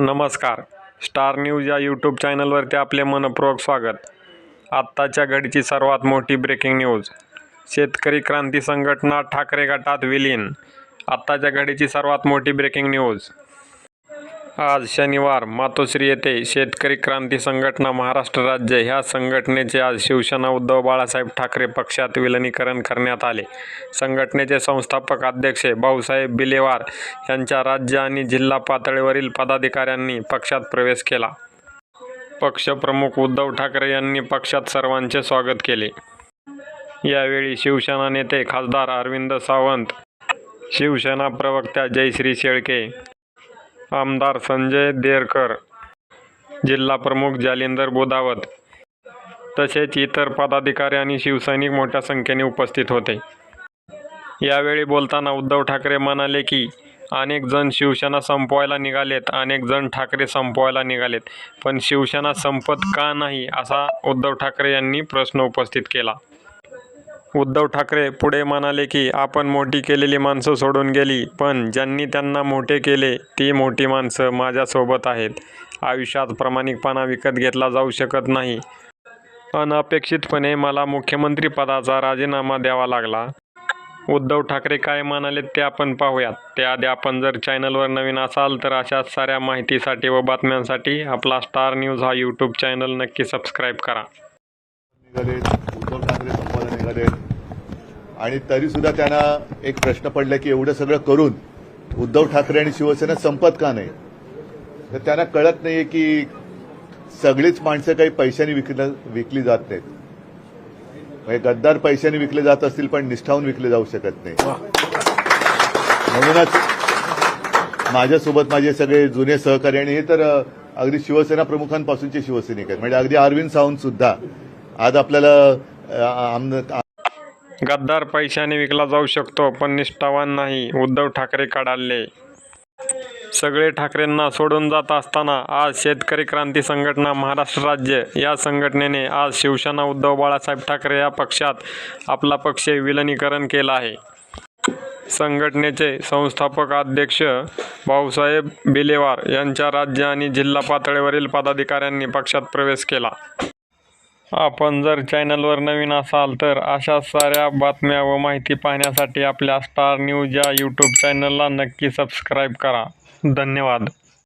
नमस्कार. Star news या YouTube चॅनलवरती आपले मनपूर्वक स्वागत. आत्ताच्या घडीची सर्वात मोठी ब्रेकिंग न्यूज शेतकरी क्रांती संघटना ठाकरे गटात विलीन. आत्ताच्या घडीची सर्वात मोठी ब्रेकिंग न्यूज आज शनिवार मातोश्री येथे शेतकरी क्रांती संघटना महाराष्ट्र राज्य ह्या संघटनेचे आज शिवसेना उद्धव बाळासाहेब ठाकरे पक्षात विलनीकरण करण्यात आले. संघटनेचे संस्थापक अध्यक्ष भाऊसाहेब बिलेवार यांच्या राज्य आणि जिल्हा पातळीवरील पदाधिकाऱ्यांनी पक्षात प्रवेश केला. पक्षप्रमुख उद्धव ठाकरे यांनी पक्षात सर्वांचे स्वागत केले. यावेळी शिवसेना नेते खासदार अरविंद सावंत शिवसेना प्रवक्त्या जयश्री शेळके आमदार संजय देरकर जिल्हा प्रमुख जालिंदर बोदावत तसेच इतर पदाधिकारी आणि शिवसैनिक मोठ्या संख्येने उपस्थित होते. यावेळी बोलताना उद्धव ठाकरे म्हणाले की अनेक जण शिवसेना संपवायला निघालेत अनेक जण ठाकरे संपवायला निघालेत पण शिवसेना संपत का नाही असा उद्धव ठाकरे यांनी प्रश्न उपस्थित केला. उद्धव ठाकरे पुढे म्हणाले की आपण मोठी केलेली माणसं सोडून गेली पण ज्यांनी त्यांना मोठे केले ती मोठी माणसं माझ्यासोबत आहेत. आयुष्यात प्रामाणिकपणा विकत घेतला जाऊ शकत नाही. अनपेक्षितपणे मला मुख्यमंत्रीपदाचा राजीनामा द्यावा लागला. उद्धव ठाकरे काय म्हणाले ते आपण पाहूयात. त्याआधी आपण जर चॅनलवर नवीन असाल तर अशा साऱ्या माहितीसाठी व बातम्यांसाठी आपला स्टार न्यूज हा यूट्यूब चॅनल नक्की सबस्क्राईब करा. निघालेत आणि तरी सुद्धा त्यांना एक प्रश्न पडला की एवढं सगळं करून उद्धव ठाकरे आणि शिवसेना संपत का नाही? तर त्यांना कळत नाहीये की सगळीच माणसं काही पैशाने विकलं विकली जात नाहीत. म्हणजे गद्दार पैशाने विकले जात असतील पण निष्ठावून विकले जाऊ शकत नाही. म्हणूनच माझ्यासोबत माझे सगळे जुने सहकारी आणि हे तर अगदी शिवसेना प्रमुखांपासूनचे शिवसैनिक आहेत. म्हणजे अगदी अरविंद सावंत सुद्धा. आज आपल्याला गद्दार पैशाने विकला जाऊ शकतो पण निष्ठावान नाही उद्धव ठाकरे कडाले सगळे ठाकरेंना सोडून जात असताना आज शेतकरी क्रांती संघटना महाराष्ट्र राज्य या संघटनेने आज शिवसेना उद्धव बाळासाहेब ठाकरे या पक्षात आपला पक्ष विलनीकरण केला आहे. संघटनेचे संस्थापक अध्यक्ष भाऊसाहेब बिलेवार यांच्या राज्य आणि जिल्हा पातळीवरील पदाधिकाऱ्यांनी पक्षात प्रवेश केला. आपण जर चॅनलवर नवीन असाल तर अशा साऱ्या बातम्या व माहिती पाहण्यासाठी आपल्या स्टार न्यूज या यूट्यूब चॅनलला नक्की सबस्क्राईब करा. धन्यवाद.